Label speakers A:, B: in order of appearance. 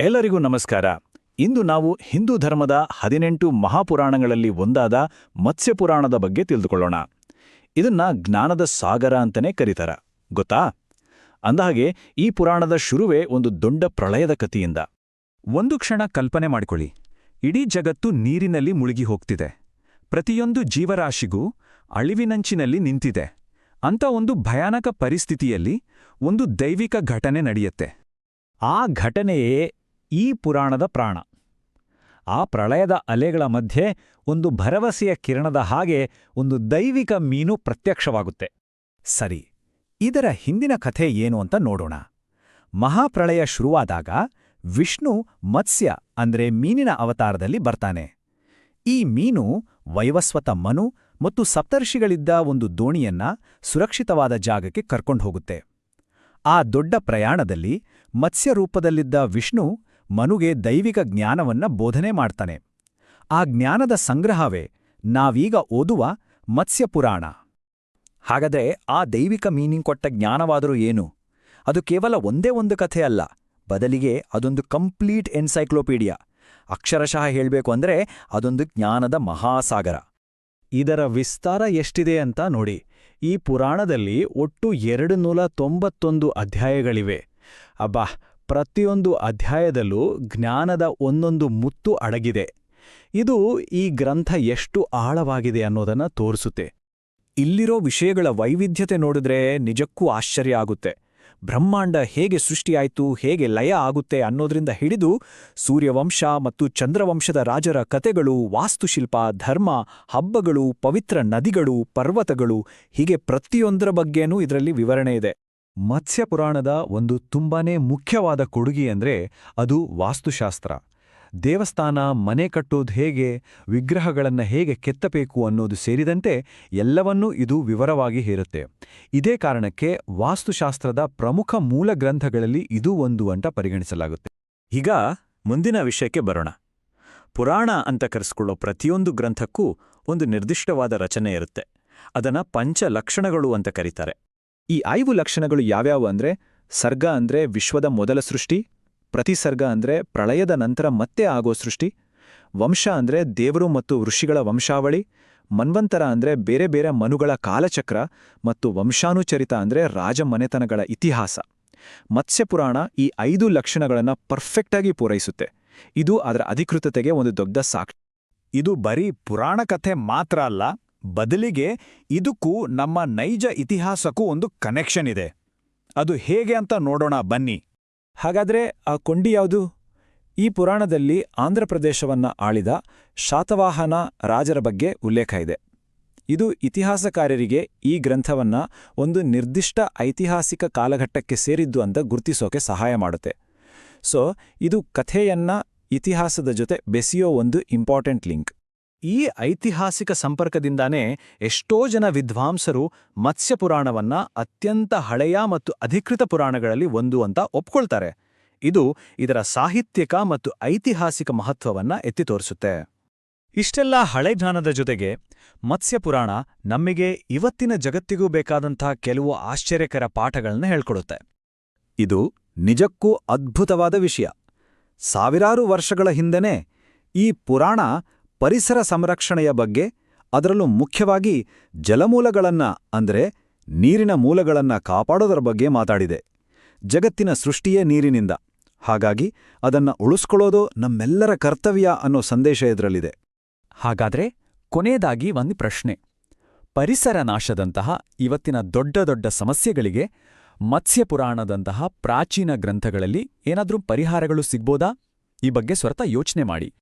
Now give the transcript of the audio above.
A: ಎಲ್ಲರಿಗೂ ನಮಸ್ಕಾರ. ಇಂದು ನಾವು ಹಿಂದೂ ಧರ್ಮದ ಹದಿನೆಂಟು ಮಹಾಪುರಾಣಗಳಲ್ಲಿ ಒಂದಾದ ಮತ್ಸ್ಯಪುರಾಣದ ಬಗ್ಗೆ ತಿಳಿದುಕೊಳ್ಳೋಣ. ಇದನ್ನ ಜ್ಞಾನದ ಸಾಗರ ಅಂತಲೇ ಕರೀತಾರ. ಗೊತ್ತಾ? ಅಂದಹಾಗೆ, ಈ ಪುರಾಣದ ಶುರುವೇ ಒಂದು ದೊಡ್ಡ ಪ್ರಳಯದ ಕಥೆಯಿಂದ.
B: ಒಂದು ಕ್ಷಣ ಕಲ್ಪನೆ ಮಾಡಿಕೊಳ್ಳಿ. ಇಡೀ ಜಗತ್ತು ನೀರಿನಲ್ಲಿ ಮುಳುಗಿ ಹೋಗ್ತಿದೆ. ಪ್ರತಿಯೊಂದು ಜೀವರಾಶಿಗೂ ಅಳಿವಿನಂಚಿನಲ್ಲಿ ನಿಂತಿದೆ. ಅಂತ ಒಂದು ಭಯಾನಕ ಪರಿಸ್ಥಿತಿಯಲ್ಲಿ ಒಂದು ದೈವಿಕ ಘಟನೆ ನಡೆಯುತ್ತೆ.
A: ಆ ಘಟನೆಯೇ ಈ ಪುರಾಣದ ಪ್ರಾಣ. ಆ ಪ್ರಳಯದ ಅಲೆಗಳ ಮಧ್ಯೆ ಒಂದು ಭರವಸೆಯ ಕಿರಣದ ಹಾಗೆ ಒಂದು ದೈವಿಕ ಮೀನು ಪ್ರತ್ಯಕ್ಷವಾಗುತ್ತೆ. ಸರಿ, ಇದರ ಹಿಂದಿನ ಕಥೆ ಏನು ಅಂತ ನೋಡೋಣ. ಮಹಾಪ್ರಳಯ ಶುರುವಾದಾಗ ವಿಷ್ಣು ಮತ್ಸ್ಯ ಅಂದ್ರೆ ಮೀನಿನ ಅವತಾರದಲ್ಲಿ ಬರ್ತಾನೆ. ಈ ಮೀನು ವೈವಸ್ವತ ಮನು ಮತ್ತು ಸಪ್ತರ್ಷಿಗಳಿದ್ದ ಒಂದು ದೋಣಿಯನ್ನ ಸುರಕ್ಷಿತವಾದ ಜಾಗಕ್ಕೆ ಕರ್ಕೊಂಡು ಹೋಗುತ್ತೆ. ಆ ದೊಡ್ಡ ಪ್ರಯಾಣದಲ್ಲಿ ಮತ್ಸ್ಯ ರೂಪದಲ್ಲಿದ್ದ ವಿಷ್ಣು ಮನುಗೆ ದೈವಿಕ ಜ್ಞಾನವನ್ನ ಬೋಧನೆ ಮಾಡ್ತಾನೆ. ಆ ಜ್ಞಾನದ ಸಂಗ್ರಹವೇ ನಾವೀಗ ಓದುವ ಮತ್ಸ್ಯಪುರಾಣ. ಹಾಗಾದ್ರೆ ಆ ದೈವಿಕ ಮೀನಿಂಗ್ ಕೊಟ್ಟ ಜ್ಞಾನವಾದರೂ ಏನು? ಅದು ಕೇವಲ ಒಂದೇ ಒಂದು ಕಥೆ ಅಲ್ಲ, ಬದಲಿಗೆ ಅದೊಂದು ಕಂಪ್ಲೀಟ್ ಎನ್ಸೈಕ್ಲೋಪೀಡಿಯಾ ಅಕ್ಷರಶಃ ಹೇಳಬೇಕು ಅಂದ್ರೆ ಅದೊಂದು ಜ್ಞಾನದ ಮಹಾಸಾಗರ. ಇದರ ವಿಸ್ತಾರ ಎಷ್ಟಿದೆ ಅಂತ ನೋಡಿ, ಈ ಪುರಾಣದಲ್ಲಿ ಒಟ್ಟು ಎರಡು ನೂರ ತೊಂಬತ್ತೊಂದು ಅಧ್ಯಾಯಗಳಿವೆ. ಅಬ್ಬಾ ಪ್ರತಿಯೊಂದು ಅಧ್ಯಾಯದಲ್ಲೂ ಜ್ಞಾನದ ಒಂದೊಂದು ಮುತ್ತು ಅಡಗಿದೆ. ಇದು ಈ ಗ್ರಂಥ ಎಷ್ಟು ಆಳವಾಗಿದೆ ಅನ್ನೋದನ್ನ ತೋರಿಸುತ್ತೆ. ಇಲ್ಲಿರೋ ವಿಷಯಗಳ ವೈವಿಧ್ಯತೆ ನೋಡಿದ್ರೆ ನಿಜಕ್ಕೂ ಆಶ್ಚರ್ಯ ಆಗುತ್ತೆ. ಬ್ರಹ್ಮಾಂಡ ಹೇಗೆ ಸೃಷ್ಟಿಯಾಯಿತು, ಹೇಗೆ ಲಯ ಆಗುತ್ತೆ ಅನ್ನೋದ್ರಿಂದ ಹಿಡಿದು ಸೂರ್ಯವಂಶ ಮತ್ತು ಚಂದ್ರವಂಶದ ರಾಜರ ಕತೆಗಳು ವಾಸ್ತುಶಿಲ್ಪ, ಧರ್ಮ, ಹಬ್ಬಗಳು, ಪವಿತ್ರ ನದಿಗಳು, ಪರ್ವತಗಳು, ಹೀಗೆ ಪ್ರತಿಯೊಂದರ ಬಗ್ಗೆನೂ ಇದರಲ್ಲಿ ವಿವರಣೆ ಇದೆ. ಮತ್ಸ್ಯಪುರಾಣದ ಒಂದು ತುಂಬಾನೇ ಮುಖ್ಯವಾದ ಕೊಡುಗೆ ಅಂದ್ರೆ ಅದು ವಾಸ್ತುಶಾಸ್ತ್ರ. ದೇವಸ್ಥಾನ, ಮನೆ ಕಟ್ಟೋದು ಹೇಗೆ, ವಿಗ್ರಹಗಳನ್ನು ಹೇಗೆ ಕೆತ್ತಬೇಕು ಅನ್ನೋದು ಸೇರಿದಂತೆ ಎಲ್ಲವನ್ನೂ ಇದು ವಿವರವಾಗಿ ಹೇರುತ್ತೆ. ಇದೇ ಕಾರಣಕ್ಕೆ ವಾಸ್ತುಶಾಸ್ತ್ರದ ಪ್ರಮುಖ ಮೂಲ ಗ್ರಂಥಗಳಲ್ಲಿ ಇದೂ ಒಂದು ಅಂತ ಪರಿಗಣಿಸಲಾಗುತ್ತೆ. ಈಗ ಮುಂದಿನ ವಿಷಯಕ್ಕೆ ಬರೋಣ. ಪುರಾಣ ಅಂತ ಕರೆಸ್ಕೊಳ್ಳೋ ಪ್ರತಿಯೊಂದು ಗ್ರಂಥಕ್ಕೂ ಒಂದು ನಿರ್ದಿಷ್ಟವಾದ ರಚನೆ ಇರುತ್ತೆ. ಅದನ್ನ ಪಂಚಲಕ್ಷಣಗಳು ಅಂತ ಕರೀತಾರೆ. ಈ ಐದು ಲಕ್ಷಣಗಳು ಯಾವ್ಯಾವು ಅಂದ್ರೆ ಸರ್ಗ ಅಂದ್ರೆ ವಿಶ್ವದ ಮೊದಲ ಸೃಷ್ಟಿ, ಪ್ರತಿಸರ್ಗ ಅಂದ್ರೆ ಪ್ರಳಯದ ನಂತರ ಮತ್ತೆ ಆಗೋ ಸೃಷ್ಟಿ, ವಂಶ ಅಂದ್ರೆ ದೇವರು ಮತ್ತು ಋಷಿಗಳ ವಂಶಾವಳಿ, ಮನ್ವಂತರ ಅಂದ್ರೆ ಬೇರೆ ಬೇರೆ ಮನುಗಳ ಕಾಲಚಕ್ರ ಮತ್ತು ವಂಶಾನುಚರಿತ ಅಂದ್ರೆ ರಾಜಮನೆತನಗಳ ಇತಿಹಾಸ. ಮತ್ಸ್ಯಪುರಾಣ ಈ ಐದು ಲಕ್ಷಣಗಳನ್ನು ಪರ್ಫೆಕ್ಟಾಗಿ ಪೂರೈಸುತ್ತೆ. ಇದು ಅದರ ಅಧಿಕೃತತೆಗೆ ಒಂದು ದೊಡ್ಡ ಸಾಕ್ಷಿ ಇದು ಬರೀ ಪುರಾಣ ಕಥೆ ಮಾತ್ರ ಅಲ್ಲ ಬದಲಿಗೆ ಇದಕ್ಕೂ ನಮ್ಮ ನೈಜ ಇತಿಹಾಸಕ್ಕೂ ಒಂದು ಕನೆಕ್ಷನ್ ಇದೆ. ಅದು ಹೇಗೆ ಅಂತ ನೋಡೋಣ ಬನ್ನಿ. ಹಾಗಾದ್ರೆ ಆ ಕೊಂಡಿ ಯಾವುದು? ಈ ಪುರಾಣದಲ್ಲಿ ಆಂಧ್ರಪ್ರದೇಶವನ್ನ ಆಳಿದ ಶಾತವಾಹನ ರಾಜರ ಬಗ್ಗೆ ಉಲ್ಲೇಖ ಇದೆ. ಇದು ಇತಿಹಾಸಕಾರರಿಗೆ ಈ ಗ್ರಂಥವನ್ನ ಒಂದು ನಿರ್ದಿಷ್ಟ ಐತಿಹಾಸಿಕ ಕಾಲಘಟ್ಟಕ್ಕೆ ಸೇರಿದ್ದು ಅಂತ ಗುರ್ತಿಸೋಕೆ ಸಹಾಯ ಮಾಡುತ್ತೆ. ಸೊ, ಇದು ಕಥೆಯನ್ನ ಇತಿಹಾಸದ ಜೊತೆ ಬೆಸೆಯೋ ಒಂದು ಇಂಪಾರ್ಟೆಂಟ್ ಲಿಂಕ್ ಈ ಐತಿಹಾಸಿಕ ಸಂಪರ್ಕದಿಂದಾನೇ ಎಷ್ಟೋ ಜನ ವಿದ್ವಾಂಸರು ಮತ್ಸ್ಯಪುರಾಣವನ್ನ ಅತ್ಯಂತ ಹಳೆಯ ಮತ್ತು ಅಧಿಕೃತ ಪುರಾಣಗಳಲ್ಲಿ ಒಂದು ಅಂತ ಒಪ್ಕೊಳ್ತಾರೆ. ಇದು ಇದರ ಸಾಹಿತ್ಯಿಕ ಮತ್ತು ಐತಿಹಾಸಿಕ ಮಹತ್ವವನ್ನ ಎತ್ತಿ ತೋರಿಸುತ್ತೆ. ಇಷ್ಟೆಲ್ಲ ಹಳೆ ಜ್ಞಾನದ ಜೊತೆಗೆ ಮತ್ಸ್ಯಪುರಾಣ ನಮಗೆ ಇವತ್ತಿನ ಜಗತ್ತಿಗೂ ಬೇಕಾದಂಥ ಕೆಲವು ಆಶ್ಚರ್ಯಕರ ಪಾಠಗಳನ್ನ ಹೇಳ್ಕೊಡುತ್ತೆ. ಇದು ನಿಜಕ್ಕೂ ಅದ್ಭುತವಾದ ವಿಷಯ. ಸಾವಿರಾರು ವರ್ಷಗಳ ಹಿಂದೆನೇ ಈ ಪುರಾಣ ಪರಿಸರ ಸಂರಕ್ಷಣೆಯ ಬಗ್ಗೆ ಅದರಲ್ಲೂ ಮುಖ್ಯವಾಗಿ ಜಲಮೂಲಗಳನ್ನ, ಅಂದರೆ ನೀರಿನ ಮೂಲಗಳನ್ನ ಕಾಪಾಡೋದರ ಬಗ್ಗೆ ಮಾತಾಡಿದೆ. ಜಗತ್ತಿನ ಸೃಷ್ಟಿಯೇ ನೀರಿನಿಂದ. ಹಾಗಾಗಿ ಅದನ್ನ ಉಳಿಸ್ಕೊಳ್ಳೋದು ನಮ್ಮೆಲ್ಲರ ಕರ್ತವ್ಯ ಅನ್ನೋ ಸಂದೇಶ ಇದರಲ್ಲಿದೆ.
B: ಹಾಗಾದ್ರೆ ಕೊನೆಯದಾಗಿ ಒಂದು ಪ್ರಶ್ನೆ. ಪರಿಸರ ನಾಶದಂತಹ ಇವತ್ತಿನ ದೊಡ್ಡ ದೊಡ್ಡ ಸಮಸ್ಯೆಗಳಿಗೆ ಮತ್ಸ್ಯಪುರಾಣದಂತಹ ಪ್ರಾಚೀನ ಗ್ರಂಥಗಳಲ್ಲಿ ಏನಾದ್ರೂ ಪರಿಹಾರಗಳು ಸಿಗ್ಬೋದಾ? ಈ ಬಗ್ಗೆ ಸ್ವರ್ಥ ಯೋಚನೆ ಮಾಡಿ.